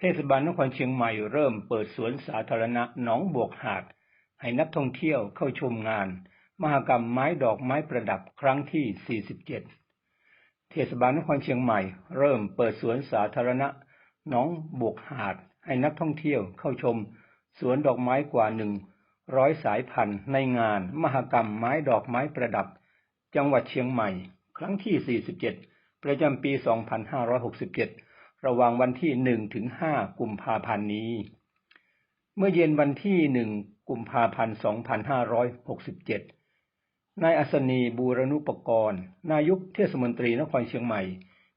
เทศบาลนครเชียงใหม่เริ่มเปิดสวนสาธารณะหนองบวกหาด ให้นักท่องเที่ยวเข้าชมงาน มหกรรมไม้ดอกไม้ประดับครั้งที่ 47 เทศบาลนครเชียงใหม่ เริ่มเปิดสวนสาธารณะหนองบวกหาด ให้นักท่องเที่ยวเข้าชม สวนดอกไม้กว่าหนึ่งร้อยสายพันธุ์ในงาน มหกรรมไม้ดอกไม้ประดับ จังหวัดเชียงใหม่ ครั้งที่ 47 ประจำปี 2567 ระหว่างวันที่1ถึง5กุมภาพันธ์นี้ เมื่อเย็นวันที่1กุมภาพันธ์2567นายอัศนีบูรณุปกรณ์ นายกเทศมนตรีนครเชียงใหม่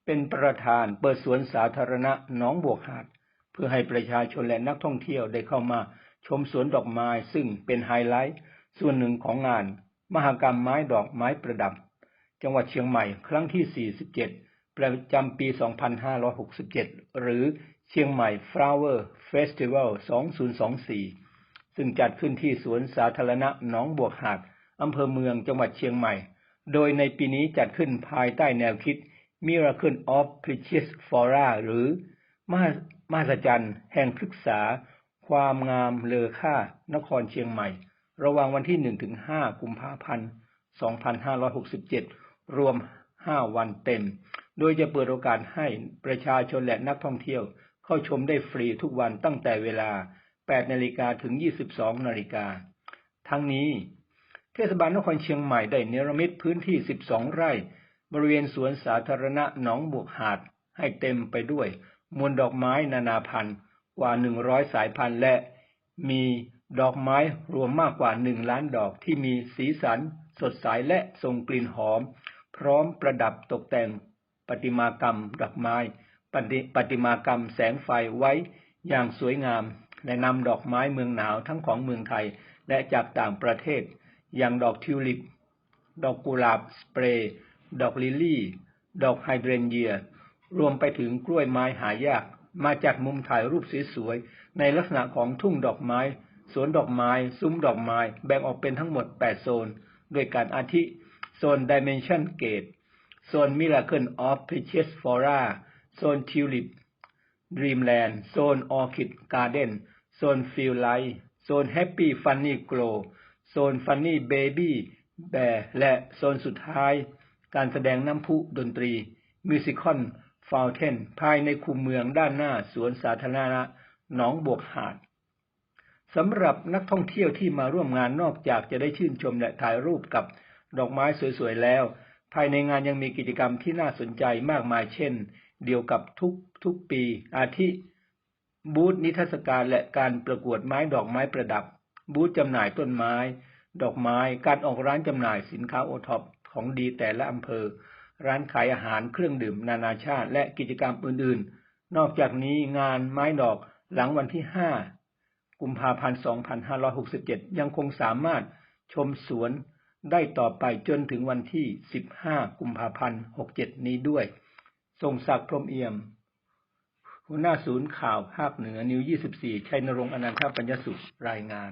เป็นประธานเปิดสวนสาธารณะหนองบวกหาด เพื่อให้ประชาชนและนักท่องเที่ยวได้เข้ามาชมสวนดอกไม้ซึ่งเป็นไฮไลท์ ส่วนหนึ่งของงาน มหกรรมไม้ดอกไม้ประดับ จังหวัดเชียงใหม่ครั้งที่ 47 ประจำปี 2567 หรือเชียงใหม่ Flower Festival 2024 ซึ่งจัดขึ้นที่สวนสาธารณะหนองบวกหาดอำเภอเมืองจังหวัดเชียงใหม่ โดยในปีนี้จัดขึ้นภายใต้แนวคิด Miracle of Precious Flora หรือมหัศจรรย์แห่งพฤกษา ความงามเลอค่า นครเชียงใหม่ ระหว่างวันที่ 1-5 กุมภาพันธ์ 2567 รวม 5 วันเต็ม โดยจะเปิดโอกาสให้ประชาชนและนักท่องเที่ยวเข้าชมได้ฟรีทุกวันตั้งแต่เวลา 8 นาฬิกาถึง 22 นาฬิกา ทั้งนี้ เทศบาลนครเชียงใหม่ได้เนรมิตพื้นที่ 12 ไร่ บริเวณสวนสาธารณะหนองบวกหาด ให้เต็มไปด้วยมวลดอกไม้นานาพันธุ์กว่า 100 สายพันธุ์และมีดอกไม้รวมมากกว่า 1 ล้านดอกที่มีสีสัน สดใสและส่งกลิ่นหอม พร้อมประดับตกแต่ง ประติมากรรมดอกไม้ประติมากรรมแสงไฟไว้อย่างสวยงามและนำดอกไม้เมืองหนาวทั้งของเมืองไทยและจากต่างประเทศ อย่างดอกทิวลิป ดอกกุหลาบสเปรย์ ดอกลิลลี่ ดอกไฮเดรนเยีย รวมไปถึงกล้วยไม้หายาก มาจัดมุมถ่ายรูปสวยๆในลักษณะของทุ่งดอกไม้ สวนดอกไม้ ซุ้มดอกไม้ แบ่งออกเป็นทั้งหมด 8 โซน ด้วยการอาทิ โซน Dimension Gate โซน Miracle of Precious Flora โซน Tulip Dreamland โซน Orchid Garden โซน Feel Light โซน Happy Funny Glow โซน Funny Baby Bear และโซนสุดท้าย การแสดงน้ำพุดนตรี Musical Fountain ภายในคูเมืองด้านหน้าสวนสาธารณะหนองบวกหาดสำหรับนักท่องเที่ยวที่มาร่วมงานนอกจากจะได้ชื่นชมและถ่ายรูปกับดอกไม้สวยๆแล้ว ภายในงานยังมีกิจกรรมที่น่าสนใจมากมายเช่น เดียวกับทุกทุกปี อาทิ บูธนิทรรศการและการประกวดไม้ดอกไม้ประดับ บูธจำหน่ายต้นไม้ ดอกไม้ การออกร้านจำหน่ายสินค้าโอท็อปของดีแต่ละอำเภอ ร้านขายอาหารเครื่องดื่มนานาชาติ และกิจกรรมอื่นๆ นอกจากนี้งานไม้ดอกหลังวันที่ 5 กุมภาพันธ์ 2567 ยังคงสามารถชมสวน ได้ต่อไปจนถึงวันที่ 15 กุมภาพันธ์ 67 นี้ด้วย ทรงศักดิ์พรมเอี่ยม หัวหน้าศูนย์ข่าวภาคเหนือนิว 24 ชัยนรงค์อนันทปัญญสุขรายงาน